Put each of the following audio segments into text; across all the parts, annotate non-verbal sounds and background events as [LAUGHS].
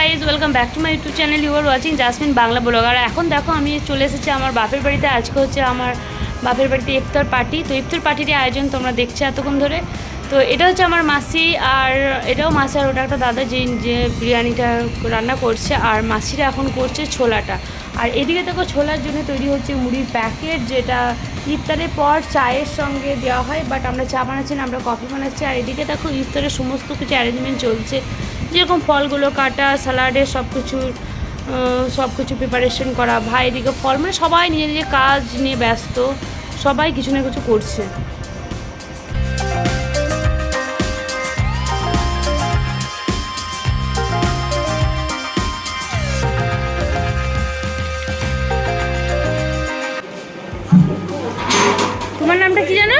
Guys welcome back to my YouTube channel you are watching Jasmin Bangla vlog আর এখন দেখো, আমি চলে এসেছি আমার বাপের বাড়িতে। আজকে হচ্ছে আমার বাপের বাড়িতে ইফতার পার্টি তো ইফতার পার্টির আয়োজন তোমরা দেখছ এতক্ষণ ধরে। তো এটা হচ্ছে আমার মাসি আর এটাও মাসি আর ওটা একটা দাদা যে যে বিরিয়ানিটা রান্না করছে আর মাসিরা এখন করছে ছোলাটা। আর এদিকে দেখো, ছোলার জন্য তৈরি হচ্ছে মুড়ির প্যাকেট যেটা ইফতারের পর চায়ের সঙ্গে দেওয়া হয় বাট আমরা চা বানাচ্ছি না, আমরা কফি বানাচ্ছি। আর এদিকে দেখো, ইফতারের সমস্ত কিছু অ্যারেঞ্জমেন্ট চলছে। যেরকম ফলগুলো কাটা স্যালাডের সব কিছুর সব কিছু প্রিপারেশন করা ভাই এদিকে ফল মানে সবাই নিজের নিজের কাজ নিয়ে ব্যস্ত সবাই কিছু না কিছু করছে। তোমার নামটা কি জানো?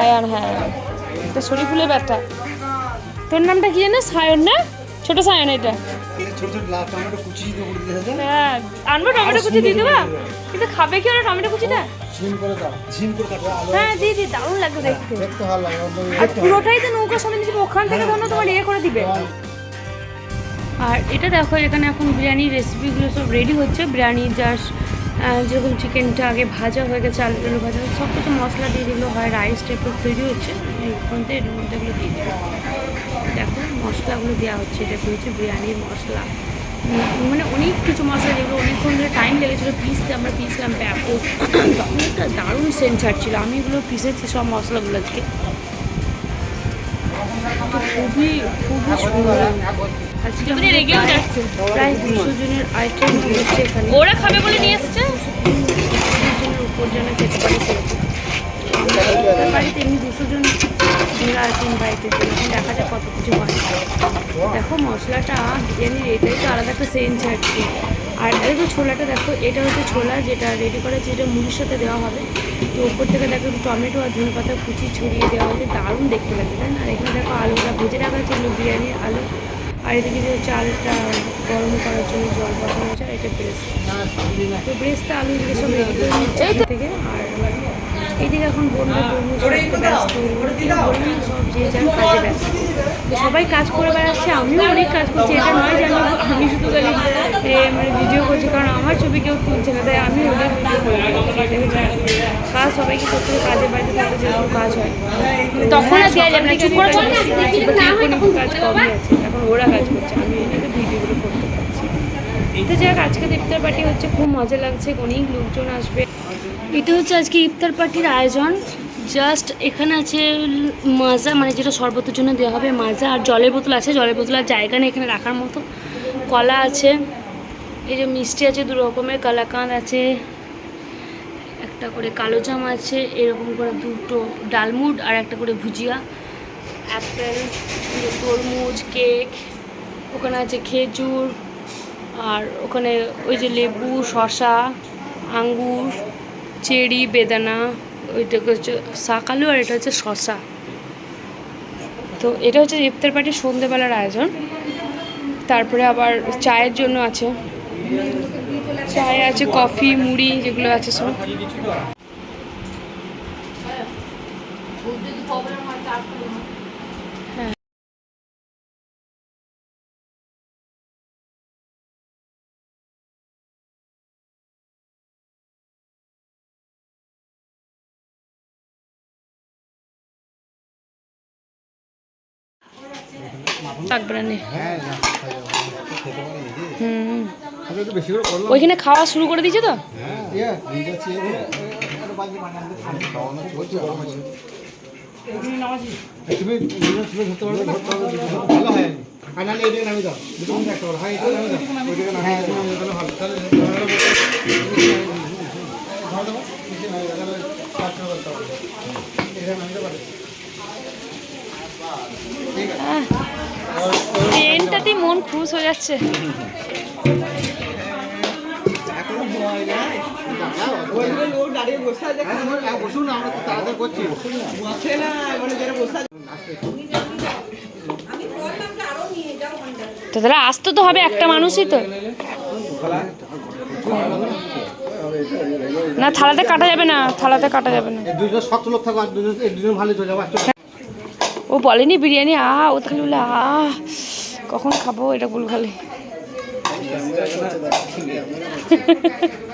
আয়ান হ্যাঁ। এটা শরীফুলের ব্যাটা। তোর নামটা কি জানো সায়ন না? ছোট সায়ন এটা। ছোট ছোট লাল টমেটো কুচি দিয়ে করে দিতে হবে হ্যাঁ আনব টমেটো কুচি দিয়ে দেবা। কিন্তু খাবে কি ওরা টমেটো কুচিটা? ঝিম করে দাও। ঝিম করে কাটবে আলু হ্যাঁ দিয়ে দি দারুণ লাগবে দেখতে। দেখতে আর পুরোটাই তো নৌকা নিজে ওখান থেকে ধরো তোমার ইয়ে করে দিবে। আর এটা দেখো এখানে এখন বিরিয়ানির রেসিপিগুলো সব রেডি হচ্ছে। বিরিয়ানি জাস্ট যেরকম চিকেনটা আগে ভাজা হয়ে গেছে আলু টালু ভাজা হয়েছে সব কিছু মশলা দিয়ে দিলো হয় রাইস টাইপের তৈরি হচ্ছে। এই মধ্যে এর মধ্যে এগুলো দিয়ে দিলো দেখো মশলাগুলো দেওয়া হচ্ছে এটা হচ্ছে বিরিয়ানির মশলা। মানে অনেক কিছু মশলা যেগুলো অনেকক্ষণ ধরে টাইম লেগেছিলো পিসতে আমরা পিসলাম ব্যাপক তখন একটা দারুণ সেন্ট ছাড়ছিল। আমি এগুলো পিসেছি সব মশলাগুলো আজকে। তো খুবই খুবই সুন্দর। আজকে আমাদের রেগেও যাচ্ছে। প্রায় দুশো জনের আইটেম হচ্ছে এখানে। ওরা খাবে বলে নিয়ে এসেছে? জনের উপর যেন যেতে পারে সেরকম। বাড়িতে এমনি জন্য এখন দেখা যাক কত কিছু হয়। দেখো মশলাটা বিরিয়ানির এটাই তো আলাদা একটা সেন্ট ছাড়ছে আর দেখো ছোলাটা দেখো এটা হচ্ছে ছোলা যেটা রেডি করা যেটা মুড়ির সাথে দেওয়া হবে। তো উপর থেকে দেখো টমেটো আর ধনে পাতা কুচি ছড়িয়ে দেওয়া হবে দারুণ দেখতে লাগবে তাই না? আর এখানে দেখো আলুটা ভেজে রাখা ছিল বিরিয়ানির আলু। আর এদিকে যে চালটা গরম করার জন্য জল বসানো হয়েছে আর এটা ব্রেস্ট তো ব্রেস্টটা আলু এদিকে সব রেডি করে নিচ্ছে। থেকে আর এইদিকে এখন বন্যা তরমুজ কাটতে ব্যস্ত বললাম না, সব যে যার কাজে ব্যস্ত। সবাই কাজ করে বেড়াচ্ছে আমিও অনেক কাজ করছি। এটা নয় যে আমি আমি শুধু খালি মানে ভিডিও করছি কারণ আমার ছবি কেউ তুলছে না তাই আমি ওদের ভিডিও কাজ সবাইকে করতে কাজের বাড়িতে থাকতে যেরকম কাজ হয়। তখন আর দেওয়া যাবে না চুপ করে চলে কাজ কমই আছে। এখন ওরা কাজ করছে আমি ভিডিওগুলো করতে পারছি। তো যাক আজকে ইফতার পার্টি হচ্ছে খুব মজা লাগছে অনেক লোকজন আসবে। এটা হচ্ছে আজকে ইফতার পার্টির আয়োজন। জাস্ট এখানে আছে মাজা মানে যেটা শরবতের জন্য দেওয়া হবে, মাজা আর জলের বোতল আছে। জলের বোতল আর জায়গা নেই এখানে রাখার মতো। কলা আছে, এই যে মিষ্টি আছে, দু রকমের, কালাকাঁদ আছে, একটা করে কালো জাম আছে, এরকম করে দুটো ডালমুড আর একটা করে ভুজিয়া। অ্যাপেল তরমুজ কেক ওখানে আছে খেজুর, আর ওখানে ওই যে লেবু শশা আঙ্গুর। চেরি, বেদানা ওইটা হচ্ছে শাকালু আর এটা হচ্ছে শশা তো এটা হচ্ছে ইফতার পার্টির সন্ধেবেলার আয়োজন। তারপরে আবার চায়ের জন্য আছে। চায়ে আছে কফি, মুড়ি যেগুলো আছে সব। লাগবে না নে। হ্যাঁ? হুম। ওইখানে খাওয়া শুরু করে দিয়েছে তো? হ্যাঁ ট্রেনটাতেই মন খুশ হয়ে যাচ্ছে। তো আসতে তো হবে একটা মানুষই তো। না, থালাতে কাটা যাবে না, থালাতে কাটা যাবে না। দুজন লোক থাকো আর দুজন ভালো চলে যাব ও বলেনি বিরিয়ানি আহ ও তাহলে বলে আহ কখন খাব? এটা ভুল [LAUGHS] [LAUGHS]